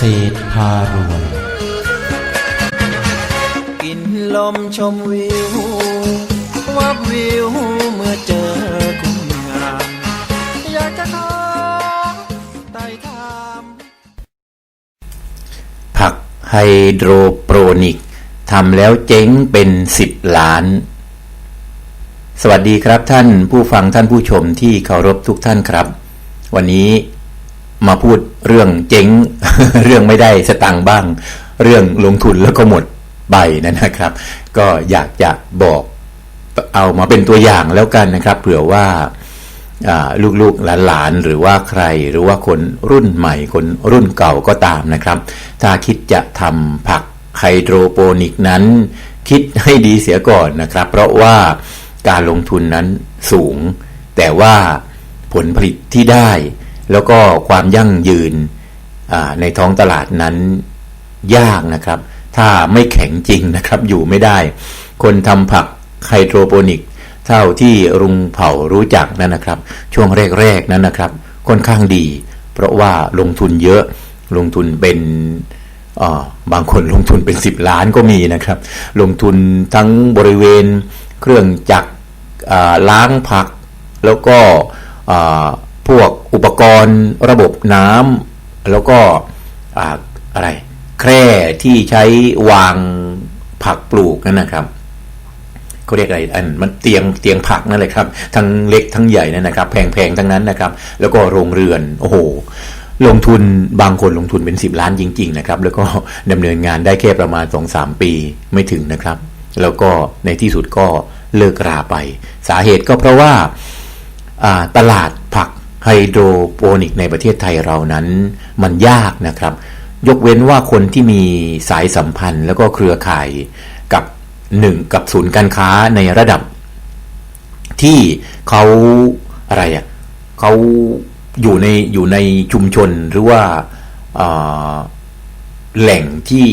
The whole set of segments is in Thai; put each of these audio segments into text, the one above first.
ษตรพารวย กินลมชมวิว วับวิวเมื่อเจอคุณงามอยากจะขอไต่ถามผักไฮโดรโปรนิกทำแล้วเจ๊งเป็นสิบล้าน สวัสดีครับท่านผู้ฟังท่านผู้ชมที่เคารพทุกท่านครับ วันนี้ มาพูดเรื่องเจ๊ง เรื่องไม่ได้สตังค์บ้าง เรื่องลงทุนแล้วก็หมดใบนะครับ ก็อยากจะบอกเอามาเป็นตัวอย่างแล้วกันนะครับเผื่อว่าอ่าลูกๆหลานๆหรือว่าใครหรือว่าคนรุ่นใหม่คนรุ่นเก่าก็ตามนะครับ ถ้าคิดจะทำผักไฮโดรโปนิกนั้น คิดให้ดีเสียก่อนนะครับ เพราะว่าการลงทุนนั้นสูง แต่ว่าผลผลิตที่ได้ แล้วก็ความยั่งยืนในท้องตลาดนั้นยากนะครับ ถ้าไม่แข็งจริงนะครับอยู่ไม่ได้ คนทำผักไฮโดรโปนิก เท่าที่รุงเผารู้จักนั่นนะครับ ช่วงแรกๆนั้นนะครับ ค่อนข้างดี เพราะว่าลงทุนเยอะลงทุนเป็นบางคนลงทุนเป็น 10 ล้านก็มีนะครับ ลงทุนทั้งบริเวณเครื่องจักรล้างผัก แล้วก็ พวกอุปกรณ์ระบบน้ำแล้วก็อ่าอะไรแคร่ที่ใช้วางผักปลูกนั่นนะครับเขาเรียกอะไรอันมันเตียงเตียงผักนั่นแหละครับ ทั้งเล็กทั้งใหญ่นั่นนะครับ แพงๆทั้งนั้นนะครับ แล้วก็โรงเรือนโอ้โหลงทุนบางคนลงทุนเป็น 10 ล้านจริง ๆ นะครับ แล้วก็ดำเนินงานได้แค่ประมาณ 2-3 ปีไม่ถึงนะครับ แล้วก็ในที่สุดก็เลิกราไป สาเหตุก็เพราะว่าตลาดผัก ไฮโดรโปนิกในประเทศไทยเรานั้น มันยากนะครับ ยกเว้นว่าคนที่มีสายสัมพันธ์ แล้วก็เครือข่ายกับหนึ่งกับศูนย์การค้าในระดับ ที่เขาอะไรอะเขาอยู่ในอยู่ในชุมชนหรือว่าแหล่งที่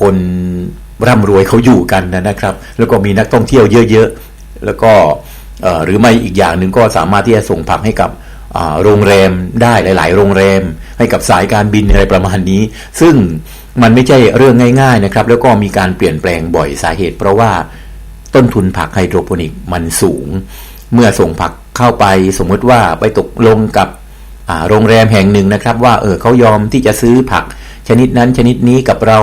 คนร่ำรวยเขาอยู่กันนะครับ แล้วก็มีนักท่องเที่ยวเยอะ ๆ แล้วก็ หรือไม่อีกอย่างหนึ่งก็สามารถที่จะส่งผักให้กับโรงแรมได้หลาย ๆ โรงแรม ให้กับสายการบินอะไรประมาณนี้ ซึ่งมันไม่ใช่เรื่องง่ายๆนะครับ แล้วก็มีการเปลี่ยนแปลงบ่อยสาเหตุ เพราะว่าต้นทุนผักไฮโดรโปนิกมันสูง เมื่อส่งผักเข้าไปสมมติว่าไปตกลงกับโรงแรมแห่งหนึ่งนะครับ ว่าเออเขายอมที่จะซื้อผัก ชนิดนั้นชนิดนี้กับเรา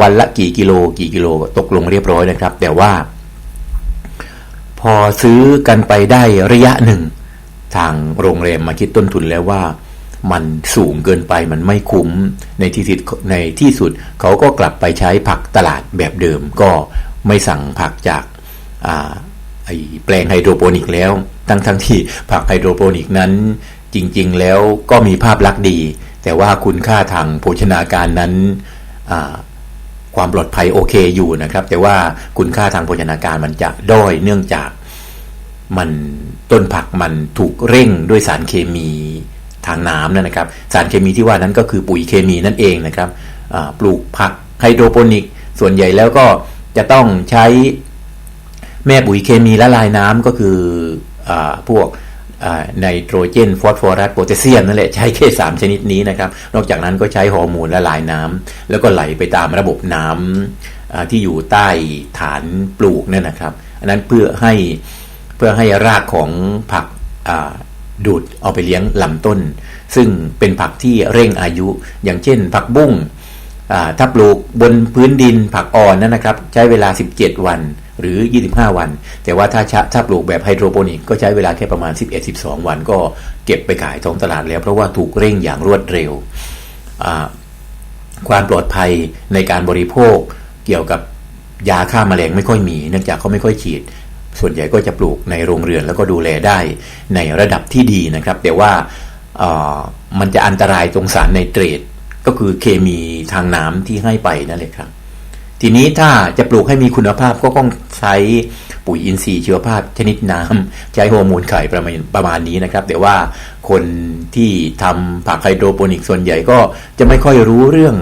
วันละกี่กิโลกี่กิโลตกลงเรียบร้อยนะครับ แต่ว่า อซื้อกันไปได้ระยะหนึ่ง ทางโรงแรมมาคิดต้นทุนแล้วว่า มันสูงเกินไปมันไม่คุ้มในที่สุดในที่สุดเขาก็กลับไปใช้ผักตลาดแบบเดิม ก็ไม่สั่งผักจากอ่าไอแปลงไฮโดรโปนิกแล้ว ทั้งทั้งที่ผักไฮโดรโปนิกนั้นจริง ๆ แล้วก็มีภาพลักษณ์ดี แต่ว่าคุณค่าทางโภชนาการนั้นความปลอดภัยโอเคอยู่นะครับ แต่ว่าคุณค่าทางโภชนาการมันจะด้อยเนื่องจาก มันต้นผักมันถูกเร่งด้วยสารเคมีทางน้ำนั่นนะครับ สารเคมีที่ว่านั้นก็คือปุ๋ยเคมีนั่นเองนะครับปลูกผักไฮโดรโปนิก ส่วนใหญ่แล้วก็จะต้องใช้แม่ปุ๋ยเคมีละลายน้ำก็คืออพวกไนโตรเจนฟอสฟอรัสโพแทสเซียมนั่นแหละใช้แค่สามชนิดนี้นะครับ นอกจากนั้นก็ใช้ฮอร์โมนละลายน้ำแล้วก็ไหลไปตามระบบน้ำอ่าที่อยู่ใต้ฐานปลูกนั่นนะครับ อันนั้นเพื่อให้ เพื่อให้รากของผักดูดเอาไปเลี้ยงลำต้น ซึ่งเป็นผักที่เร่งอายุ อย่างเช่น ผักบุ้งถ้าปลูกบนพื้นดินผักอ่อนนั่นนะครับ ใช้เวลา 17 วันหรือ 25 วัน แต่ว่าถ้าชะถ้าปลูกแบบไฮโดรโปนิกก็ใช้เวลาแค่ประมาณ 11-12 วันก็เก็บไปขายท้องตลาดแล้ว เพราะว่าถูกเร่งอย่างรวดเร็ว ความปลอดภัยในการบริโภคเกี่ยวกับยาฆ่าแมลงไม่ค่อยมี เนื่องจากเขาไม่ค่อยฉีด ส่วนใหญ่ก็จะปลูกในโรงเรือนแล้วก็ดูแลได้ในระดับที่ดีนะครับ แต่ว่ามันจะอันตรายตรงสารไนเตรตก็คือเคมีทางน้ำที่ให้ไปนั่นแหละครับ ทีนี้ถ้าจะปลูกให้มีคุณภาพก็ต้องใช้ปุ๋ยอินทรีย์ชีวภาพชนิดน้ำใช้ฮอร์โมนไข่ประมาณประมาณนี้นะครับ แต่ว่าคนที่ทำผักไฮโดรโปนิกส่วนใหญ่ก็จะไม่ค่อยรู้เรื่อง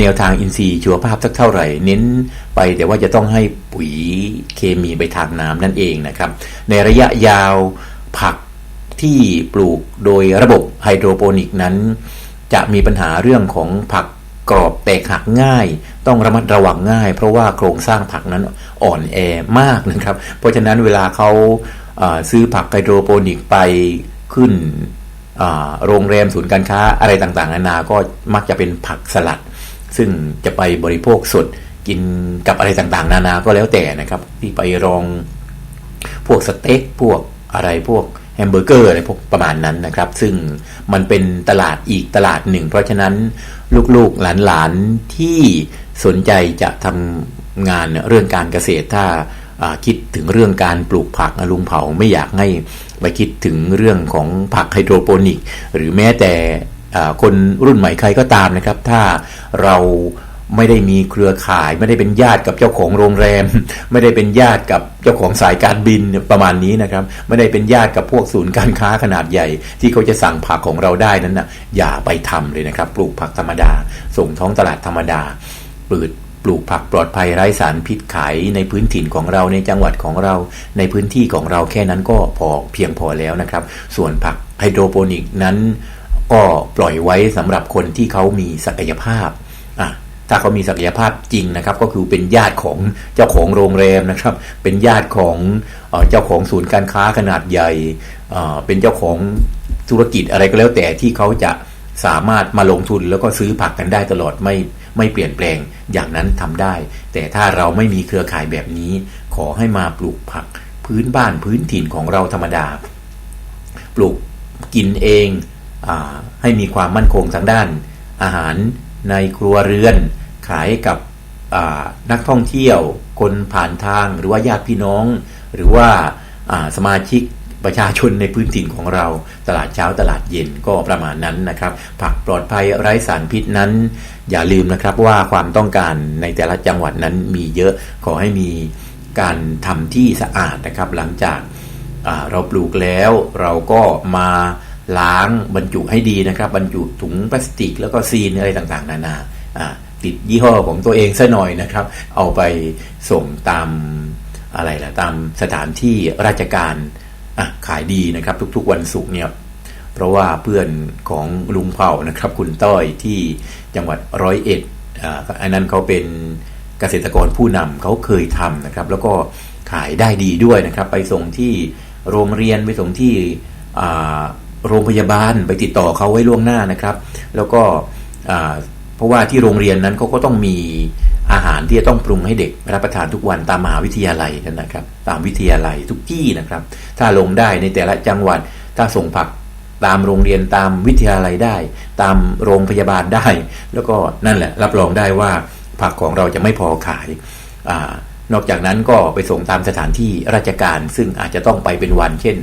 แนวทางอินทรีย์ชีวภาพสักเท่าไหร่ เน้นไปแต่ว่าจะต้องให้ปุ๋ยเคมีไปทางน้ำนั่นเองนะครับ ในระยะยาวผักที่ปลูกโดยระบบไฮโดรโปนิกนั้น จะมีปัญหาเรื่องของผักกรอบแตกหักง่าย ต้องระมัดระวังง่าย เพราะว่าโครงสร้างผักนั้นอ่อนแอมากนะครับ เพราะฉะนั้นเวลาเขาซื้อผักไฮโดรโปนิกไปขึ้นโรงแรมศูนย์การค้าอะไรต่างๆ นานาก็มักจะเป็นผักสลัด ซึ่งจะไปบริโภคสดกินกับอะไรต่างๆ นานาก็แล้วแต่นะครับ ที่ไปลองพวกสเต็กพวกอะไรพวกแฮมเบอร์เกอร์อะไรพวกประมาณนั้นนะครับ ซึ่งมันเป็นตลาดอีกตลาดหนึ่ง เพราะฉะนั้นลูกๆหลานๆที่สนใจจะทำงานเรื่องการเกษตรถ้าคิดถึงเรื่องการปลูกผักลุงเผาไม่อยากให้ไปคิดถึงเรื่องของผักไฮโดรโปนิก หรือแม้แต่ คนรุ่นใหม่ใครก็ตามนะครับ ถ้าเราไม่ได้มีเครือข่าย ไม่ได้เป็นญาติกับเจ้าของโรงแรม ไม่ได้เป็นญาติกับเจ้าของสายการบินประมาณนี้นะครับ ไม่ได้เป็นญาติกับพวกศูนย์การค้าขนาดใหญ่ ที่เขาจะสั่งผักของเราได้นั้นนะอย่าไปทำเลยนะครับ ปลูกผักธรรมดา ส่งท้องตลาดธรรมดาปลูกปลูกผักปลอดภัยไร้สารพิษขายในพื้นถิ่นของเราในจังหวัดของเรา ในพื้นที่ของเราแค่นั้นก็พอเพียงพอแล้วนะครับ ส่วนผักไฮโดรโปนิกนั้น ก็ปล่อยไว้สำหรับคนที่เขามีศักยภาพอะถ้าเขามีศักยภาพจริงนะครับ ก็คือเป็นญาติของเจ้าของโรงแรมนะครับ เป็นญาติของเจ้าของศูนย์การค้าขนาดใหญ่ เป็นเจ้าของธุรกิจอะไรก็แล้วแต่ที่เขาจะสามารถมาลงทุนแล้วก็ซื้อผักกันได้ตลอดไม่ไม่เปลี่ยนแปลงอย่างนั้นทำได้ แต่ถ้าเราไม่มีเครือข่ายแบบนี้ ขอให้มาปลูกผักพื้นบ้านพื้นถิ่นของเราธรรมดา ปลูกกินเอง ให้มีความมั่นคงทางด้าน อาหารในครัวเรือน ขายกับนักท่องเที่ยว คนผ่านทางหรือว่าญาติพี่น้อง หรือว่าาสมาชิกประชาชนในพื้นถิ่นของเรา ตลาดเช้าตลาดเย็นก็ประมาณนั้นนะครับ ผักปลอดภัยไร้สารพิษนั้น อย่าลืมนะครับว่าความต้องการในแต่ละจังหวัดนั้นมีเยอะขอให้มีการทำที่สะอาดนะครับ หลังจากาเราปลูกแล้วเราก็มา ล้างบรรจุให้ดีนะครับ บรรจุถุงพลาสติก แล้วก็ซีนอะไรต่างๆ นานาติดยี่ห้อของตัวเองซะหน่อยนะครับ เอาไปส่งตามอะไรล่ะตามสถานที่ราชการขายดีนะครับ ทุกๆวันศุกร์เนี่ยเพราะว่าเพื่อนของลุงเผ่านะครับ คุณต้อยที่จังหวัดร้อยเอ็ดอันนั้นเขาเป็นเกษตรกรผู้นำเขาเคยทำนะครับ แล้วก็ขายได้ดีด้วยนะครับ ไปส่งที่โรงเรียนไปส่งที่ โรงพยาบาลไปติดต่อเขาไว้ล่วงหน้านะครับ แล้วก็เพราะว่าที่โรงเรียนนั้นเขาก็ต้องมีอาหารที่จะต้องปรุงให้เด็กรับประทานทุกวันตามมหาวิทยาลัยนะครับ ตามวิทยาลัยทุกที่นะครับ ถ้าลงได้ในแต่ละจังหวัดถ้าส่งผักตามโรงเรียนตามวิทยาลัยได้ ตามโรงพยาบาลได้ แล้วก็นั่นแหละรับรองได้ว่าผักของเราจะไม่พอขายอนอกจากนั้นก็ไปส่งตามสถานที่ราชการ ซึ่งอาจจะต้องไปเป็นวัน เช่น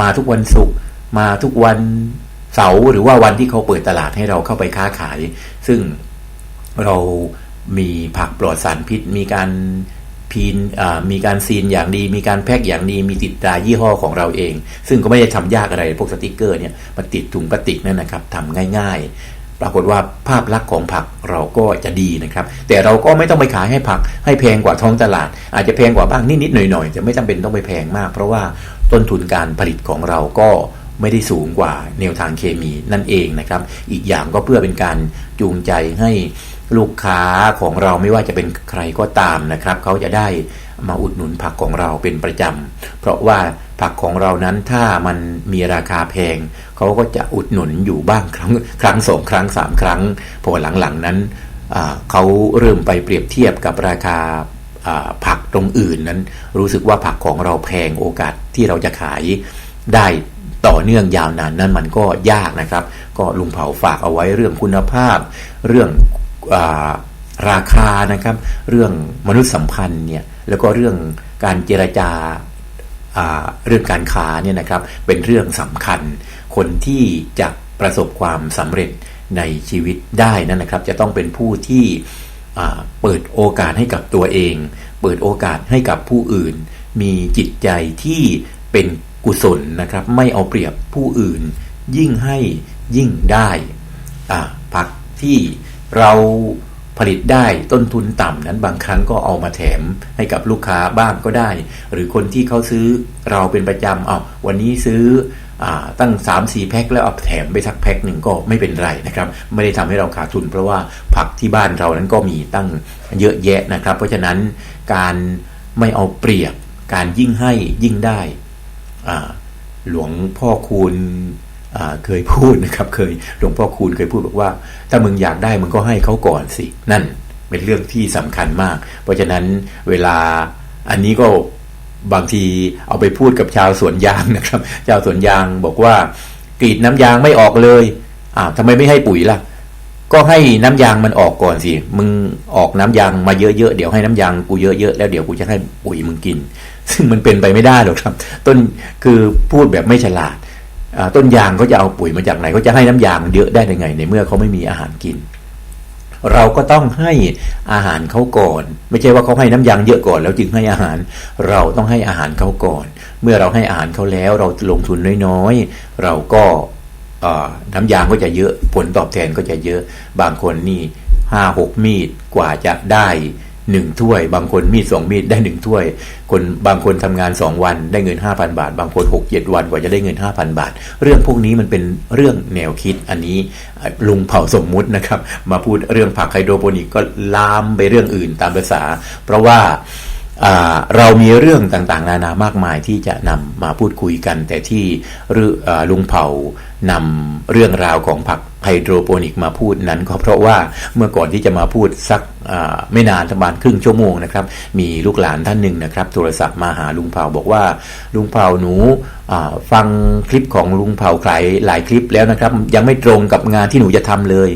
มาทุกวันศุกร์ มาทุกวันเสาร์หรือว่าวันที่เขาเปิดตลาดให้เราเข้าไปค้าขาย ซึ่งเรามีผักปลอดสารพิษ มีการพีนมีการซีนอย่างดี มีการแพ็กอย่างดี มีติดตรายี่ห้อของเราเอง ซึ่งก็ไม่ได้ทำยากอะไรพวกสติกเกอร์เนี่ยมาติดถุงพลาสติกนั่นนะครับทำง่าย ๆ ปรากฏว่าภาพลักษณ์ของผักเราก็จะดีนะครับ แต่เราก็ไม่ต้องไปขายให้ผักให้แพงกว่าท้องตลาด อาจจะแพงกว่าบ้างนิดๆหน่อยๆจะไม่จำเป็นต้องไปแพงมาก เพราะว่าต้นทุนการผลิตของเราก็ ไม่ได้สูงกว่าแนวทางเคมีนั่นเองนะครับ อีกอย่างก็เพื่อเป็นการจูงใจให้ลูกค้าของเราไม่ว่าจะเป็นใครก็ตามนะครับ เขาจะได้มาอุดหนุนผักของเราเป็นประจำ เพราะว่าผักของเรานั้นถ้ามันมีราคาแพง เขาก็จะอุดหนุนอยู่บ้างครั้งครั้งสองครั้งสามครั้งพอหลังๆนั้นเขาเริ่มไปเปรียบเทียบกับราคาผักตรงอื่นนั้น รู้สึกว่าผักของเราแพงโอกาสที่เราจะขายได้ ต่อเนื่องยาวนานนั้นมันก็ยากนะครับ ก็ลุงเผาฝากเอาไว้เรื่องคุณภาพ เรื่องอราคานะครับ เรื่องมนุษยสัมพันธ์เนี่ยแล้วก็เรื่องการเจรจาเรื่องการค้าเนี่ยนะครับเป็นเรื่องสำคัญ คนที่จะประสบความสำเร็จในชีวิตได้นั่นนะครับ จะต้องเป็นผู้ที่เปิดโอกาสให้กับตัวเอง เปิดโอกาสให้กับผู้อื่น มีจิตใจที่เป็น กุศลนะครับ ไม่เอาเปรียบผู้อื่น ยิ่งให้ยิ่งได้ผักที่เราผลิตได้ต้นทุนต่ำนั้นบางครั้งก็เอามาแถมให้กับลูกค้าบ้างก็ได้ หรือคนที่เขาซื้อเราเป็นประจำอ้าวันนี้ซื้ออตั้ง 3 4แพ็คแล้วเอาแถมไปสักแพ็คหนึ่งก็ไม่เป็นไรนะครับ ไม่ได้ทำให้เราขาดทุน เพราะว่าผักที่บ้านเรานั้นก็มีตั้งเยอะแยะนะครับ เพราะฉะนั้นการไม่เอาเปรียบการยิ่งให้ยิ่งได้ หลวงพ่อคูณเคยพูดนะครับ เคยหลวงพ่อคูณเคยพูดบอกว่า ถ้ามึงอยากได้มึงก็ให้เขาก่อนสิ นั่นเป็นเรื่องที่สำคัญมาก เพราะฉะนั้นเวลาอันนี้ก็บางทีเอาไปพูดกับชาวสวนยางนะครับ ชาวสวนยางบอกว่ากรีดน้ำยางไม่ออกเลยอ้าวทำไมไม่ให้ปุ๋ยล่ะ ก็ให้น้ำยางมันออกก่อนสิ มึงออกน้ำยางมาเยอะๆ เดี๋ยวให้น้ำยางกูเยอะๆ แล้วเดี๋ยวกูจะให้ปุ๋ยมึงกิน ซึ่งมันเป็นไปไม่ได้หรอกครับ ต้นคือพูดแบบไม่ฉลาดต้นยางเขาจะเอาปุ๋ยมาจากไหนเขาจะให้น้ำยางเยอะได้ยังไง ในเมื่อเขาไม่มีอาหารกิน เราก็ต้องให้อาหารเขาก่อน ไม่ใช่ว่าเขาให้น้ำยางเยอะก่อน แล้วจึงให้อาหาร เราต้องให้อาหารเขาก่อน เมื่อเราให้อาหารเขาแล้ว เราลงทุนน้อยๆเราก็น้ำยางก็จะเยอะผลตอบแทนก็จะเยอะบางคนนี่ห้าหกมีดกว่าจะได้ หนึ่งถ้วย บางคนมีดสองมีดได้หนึ่งถ้วย คนบางคนทำงานสองวันได้เงินห้าพันบาท บางคนหกเจ็ดวันกว่าจะได้เงินห้าพันบาท เรื่องพวกนี้มันเป็นเรื่องแนวคิดอันนี้ลุงเผ่าสมมุตินะครับ มาพูดเรื่องผักไฮโดรโปนิกก็ลามไปเรื่องอื่นตามภาษา เพราะว่าเรามีเรื่องต่างๆ นานามากมายที่จะนำมาพูดคุยกัน แต่ที่ลุงเผ่านำเรื่องราวของผัก ไฮโดรโปนิกมาพูดนั้นก็เพราะว่าเมื่อก่อนที่จะมาพูดสักไม่นานประมาณครึ่งชั่วโมงนะครับ มีลูกหลานท่านหนึ่งนะครับ โทรศัพท์มาหาลุงเผ่าบอกว่า ลุงเผ่าหนูฟังคลิปของลุงเผ่าหลายหลายคลิปแล้วนะครับ ยังไม่ตรงกับงานที่หนูจะทำเลย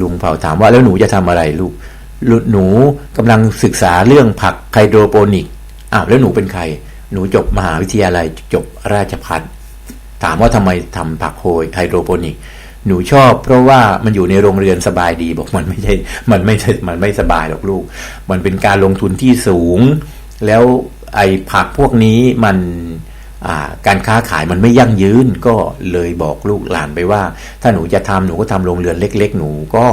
ลุงเผ่าถามว่าแล้วหนูจะทำอะไรลูกหนูกำลังศึกษาเรื่องผักไฮโดรโปนิกอ้าวแล้วหนูเป็นใคร หนูจบมหาวิทยาลัยจบราชพัฒถามว่าทำไมทำผักโฮยไฮโดรโปนิก หนูชอบ เพราะว่ามันอยู่ในโรงเรือนสบายดีบอกมันไม่ใช่ มันไม่ใช่ มันไม่สบายหรอกลูก มันเป็นการลงทุนที่สูง แล้วไอ้ผักพวกนี้มันการค้าขายมันไม่ยั่งยืนก็เลยบอกลูกหลานไปว่า ถ้าหนูจะทำหนูก็ทำโรงเรือนเล็ก ๆ หนูก็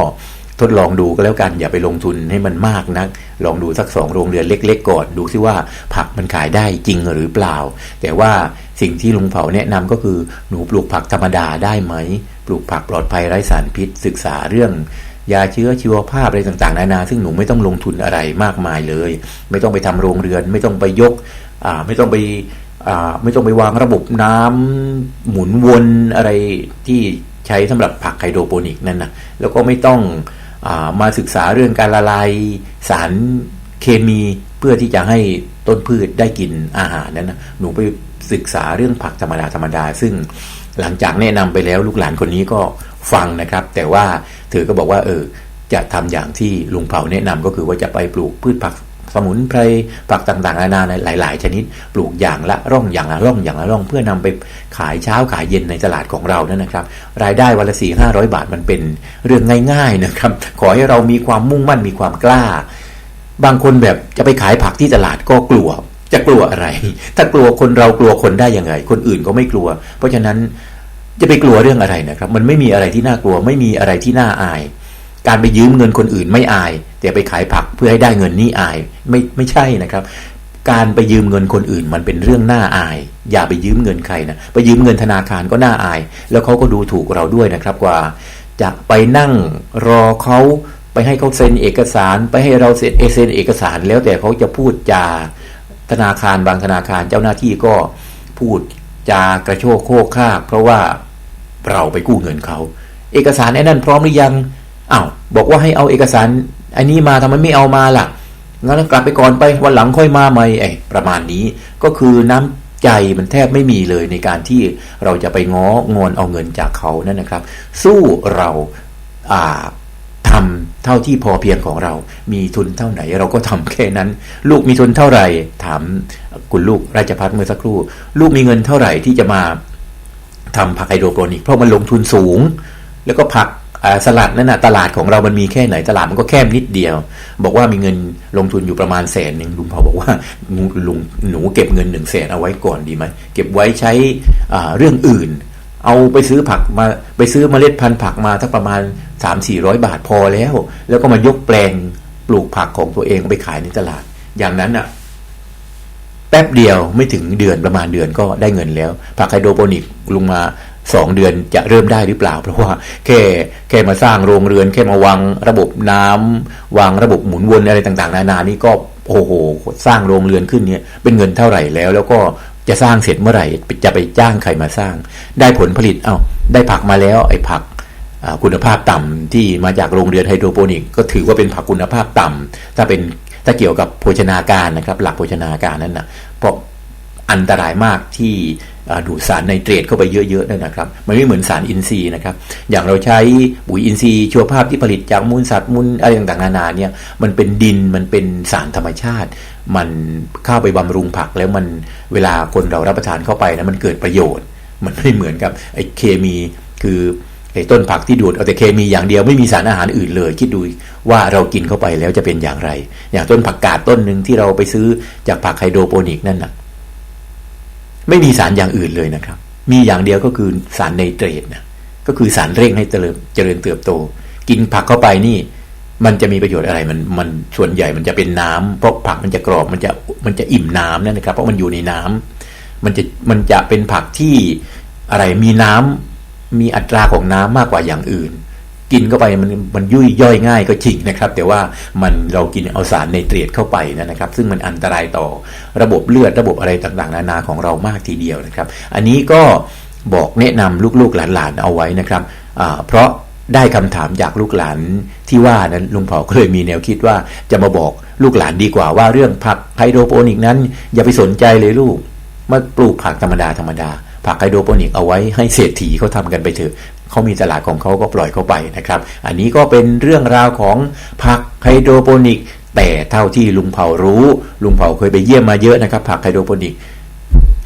ทดลองดูก็แล้วกันอย่าไปลงทุนให้มันมากนัก ลองดูสักสองโรงเรือนเล็ก ๆ ก่อนดูซิว่าผักมันขายได้จริงหรือเปล่า แต่ว่า สิ่งที่ลุงเผาแนะนำก็คือหนูปลูกผักธรรมดาได้ไหม ปลูกผักปลอดภัยไร้สารพิษ ศึกษาเรื่องยาเชื้อชีวภาพอะไรต่างๆนานาซึ่งหนูไม่ต้องลงทุนอะไรมากมายเลย ไม่ต้องไปทำโรงเรือน ไม่ต้องไปยกอ่าไม่ต้องไปอ่าไม่ต้องไปวางระบบน้ำหมุนวนอะไรที่ใช้สำหรับผักไฮโดรโปนิกนั่นนะแล้วก็ไม่ต้องอามาศึกษาเรื่องการละลายสารเคมีเพื่อที่จะให้ต้นพืชได้กินอาหารนั้นนะหนูไป ศึกษาเรื่องผักธรรมดาธรรมดา ซึ่งหลังจากแนะนำไปแล้วลูกหลานคนนี้ก็ฟังนะครับ แต่ว่าเธอก็บอกว่าเออจะทำอย่างที่ลุงเผาแนะนำก็คือว่าจะไปปลูกพืชผักสมุนไพรผักต่างๆนานาในหลาย ๆ ชนิด ปลูกอย่างละร่องอย่างละร่องอย่างละร่อง เพื่อนำไปขายเช้าขายเย็นในตลาดของเรานั่นนะครับ รายได้วันละสี่ห้าร้อยบาทมันเป็นเรื่องง่าย ๆนะครับ ขอให้เรามีความมุ่งมั่นมีความกล้า บางคนแบบจะไปขายผักที่ตลาดก็กลัว จะกลัวอะไร ถ้ากลัวคนเรากลัวคนได้ยังไง คนอื่นก็ไม่กลัว เพราะฉะนั้นจะไปกลัวเรื่องอะไรนะครับ มันไม่มีอะไรที่น่ากลัว ไม่มีอะไรที่น่าอาย การไปยืมเงินคนอื่นไม่อาย แต่ไปขายผักเพื่อให้ได้เงินนี่อาย ไม่ไม่ใช่นะครับ การไปยืมเงินคนอื่น มันเป็นเรื่องน่าอาย อย่าไปยืมเงินใครนะ ไปยืมเงินธนาคารก็น่าอาย แล้วเขาก็ดูถูกเราด้วยนะครับว่า จะไปนั่งรอเขาไปให้เขาเซ็นเอกสาร ไปให้เราเซ็นเซ็นเอกสาร แล้วแต่เขาจะพูดจา ธนาคารบางธนาคารเจ้าหน้าที่ก็พูดจากระโชกโคกคากเพราะว่าเราไปกู้เงินเขา เอกสารไอ้นั่นพร้อมหรือยังอ้าวบอกว่าให้เอาเอกสารอันนี้มาทำไมไม่เอามาล่ะงั้นกลับไปก่อนไปวันหลังค่อยมาใหม่ไอ้ประมาณนี้ก็คือน้ำใจมันแทบไม่มีเลยในการที่เราจะไปง้องอนเอาเงินจากเขานั่นนะครับ สู้เราอ่าทำ เท่าที่พอเพียงของเรา มีทุนเท่าไหนเราก็ทำแค่นั้น ลูกมีทุนเท่าไหร่ ถามคุณลูกราชพัฒน์เมื่อสักครู่ ลูกมีเงินเท่าไหร่ที่จะมาทำผักไฮโดรโปนิกเพราะมันลงทุนสูง แล้วก็ผักสลัดนั่นนะตลาดของเรามันมีแค่ไหนตลาดมันก็แค่นิดเดียว บอกว่ามีเงินลงทุนอยู่ประมาณแสนหนึ่งลุงเขาบอกว่าลุงหนูเก็บเงินหนึ่งแสนเอาไว้ก่อนดีไหมเก็บไว้ใช้เรื่องอื่น เอาไปซื้อผักมาไปซื้อเมล็ดพันธุ์ผักมาถ้าประมาณสามสี่ร้อยบาทพอแล้ว แล้วก็มายกแปลงปลูกผักของตัวเองไปขายในตลาด อย่างนั้นอะแป๊บเดียวไม่ถึงเดือนประมาณเดือนก็ได้เงินแล้ว ผักไฮโดรโปนิกลงมาสองเดือนจะเริ่มได้หรือเปล่า เพราะว่าแค่แค่มาสร้างโรงเรือน แค่มาวางระบบน้ำวางระบบหมุนวนอะไรต่างๆ นานานี่ก็โอ้โหสร้างโรงเรือนขึ้นเนี่ยเป็นเงินเท่าไหร่แล้ว แล้วก็ จะสร้างเสร็จเมื่อไหร่ จะไปจ้างใครมาสร้าง ได้ผลผลิตเอ้าได้ผักมาแล้ว ไอ้ผักคุณภาพต่ำที่มาจากโรงเรือนไฮโดรโปนิก ก็ถือว่าเป็นผักคุณภาพต่ำถ้าเป็นถ้าเกี่ยวกับโภชนาการนะครับ หลักโภชนาการนั่นนะเพราะอันตรายมากที่ดูดสารไนเตรตเข้าไปเยอะๆนั่นนะครับ มันไม่เหมือนสารอินทรีย์นะครับ อย่างเราใช้ปุ๋ยอินทรีย์ชีวภาพที่ผลิตจากมูลสัตว์มูลอะไรต่างๆนานาเนี่ย มันเป็นดิน มันเป็นสารธรรมชาติ มันเข้าไปบำรุงผักแล้วมันเวลาคนเรารับประทานเข้าไปนะมันเกิดประโยชน์ มันไม่เหมือนกับไอ้เคมีคือไอ้ต้นผักที่ดูดเอาแต่เคมีอย่างเดียวไม่มีสารอาหารอื่นเลย คิดดูว่าเรากินเข้าไปแล้วจะเป็นอย่างไร อย่างต้นผักกาดต้นหนึ่งที่เราไปซื้อจากผักไฮโดรโปนิกนั่นนะไม่มีสารอย่างอื่นเลยนะครับ มีอย่างเดียวก็คือสารไนเตรตนะก็คือสารเร่งให้เจริญเจริญเติบโต กินผักเข้าไปนี่ มันจะมีประโยชน์อะไรมันมันส่วนใหญ่มันจะเป็นน้ำเพราะผักมันจะกรอบมันจะมันจะอิ่มน้ำนั่นนะครับ เพราะมันอยู่ในน้ำมันจะมันจะเป็นผักที่อะไรมีน้ำมีอัตราของน้ำมากกว่าอย่างอื่น กินเข้าไปมันมันยุ่ยย่อยง่ายก็จริงนะครับ แต่ว่ามันเรากินเอาสารในเตรียดเข้าไปนะครับ ซึ่งมันอันตรายต่อระบบเลือดระบบอะไรต่างๆ นานาของเรามากทีเดียวนะครับ อันนี้ก็บอกแนะนำลูกๆหลานๆเอาไว้นะครับเพราะ ได้คำถามจากลูกหลานที่ว่านั้นลุงเผาก็เลยมีแนวคิดว่าจะมาบอกลูกหลานดีกว่าว่าเรื่องผักไฮโดรโปนิกนั้น อย่าไปสนใจเลยลูกมาปลูกผักธรรมดาธรรมดาผักไฮโดรโปนิกเอาไว้ให้เศรษฐีเขาทำกันไปเถอะเขามีตลาดของเขาก็ปล่อยเขาไปนะครับ อันนี้ก็เป็นเรื่องราวของผักไฮโดรโปนิกแต่เท่าที่ลุงเผารู้ ลุงเผาเคยไปเยี่ยมมาเยอะนะครับผักไฮโดรโปนิก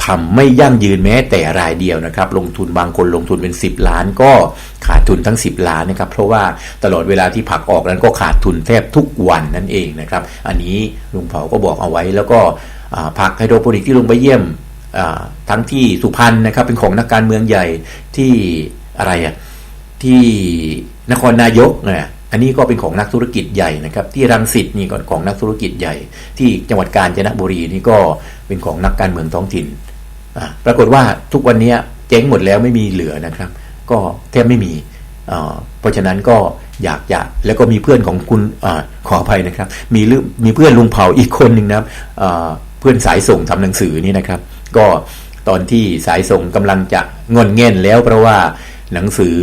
ทำไม่ยั่งยืนแม้แต่รายเดียวนะครับ ลงทุนบางคนลงทุนเป็น 10 ล้านก็ขาดทุนทั้ง 10 ล้านนะครับ เพราะว่าตลอดเวลาที่ผักออกนั้นก็ขาดทุนแทบทุกวันนั่นเองนะครับ อันนี้ลุงเผาก็บอกเอาไว้ แล้วก็ผักไฮโดรโปนิกที่ลงไปเยี่ยมทั้งที่สุพรรณนะครับ เป็นของนักการเมืองใหญ่ที่อะไรอะที่นครนายกนะอันนี้ก็เป็นของนักธุรกิจใหญ่นะครับ ที่รังสิตนี่ก็ของนักธุรกิจใหญ่ ที่จังหวัดกาญจนบุรีนี่ก็เป็นของนักการเมืองท้องถิ่น ปรากฏว่าทุกวันนี้เจ๊งหมดแล้วไม่มีเหลือนะครับ ก็แทบไม่มีเพราะฉะนั้นก็อยากจะแล้วก็มีเพื่อนของคุณอขออภัยนะครับ มีมีเพื่อนลุงเผาอีกคนหนึ่งนะเพื่อนสายส่งทำหนังสือนี่นะครับ ก็ตอนที่สายส่งกำลังจะงอนเง่นแล้ว เพราะว่าหนังสือ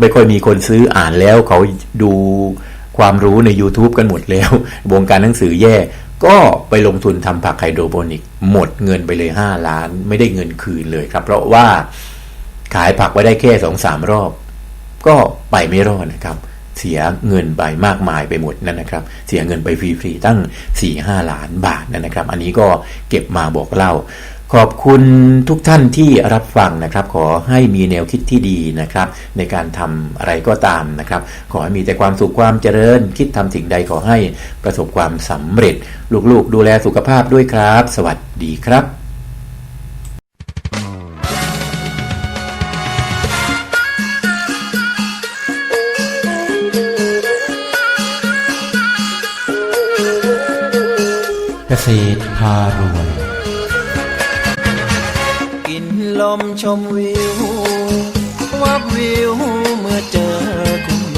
ไม่ค่อยมีคนซื้ออ่านแล้วเขาดูความรู้ใน YouTube กันหมดแล้ว วงการหนังสือแย่ ก็ไปลงทุนทำผักไฮโดรโปนิก หมดเงินไปเลย 5 ล้าน ไม่ได้เงินคืนเลยครับ เพราะว่าขายผักไว้ได้แค่สองสามรอบ ก็ไปไม่รอดนะครับ เสียเงินไปมากมายไปหมดนั่นนะครับ เสียเงินไปฟรีๆตั้ง4 5ล้านบาทนั่นนะครับ อันนี้ก็เก็บมาบอกเล่า ขอบคุณทุกท่านที่รับฟังนะครับ ขอให้มีแนวคิดที่ดีนะครับ ในการทำอะไรก็ตามนะครับ ขอให้มีแต่ความสุขความเจริญ คิดทำสิ่งใดขอให้ประสบความสำเร็จ ลูกๆ ดูแลสุขภาพด้วยครับ สวัสดีครับเกษตรพาร มชมวิว วับวิวเมื่อเจอ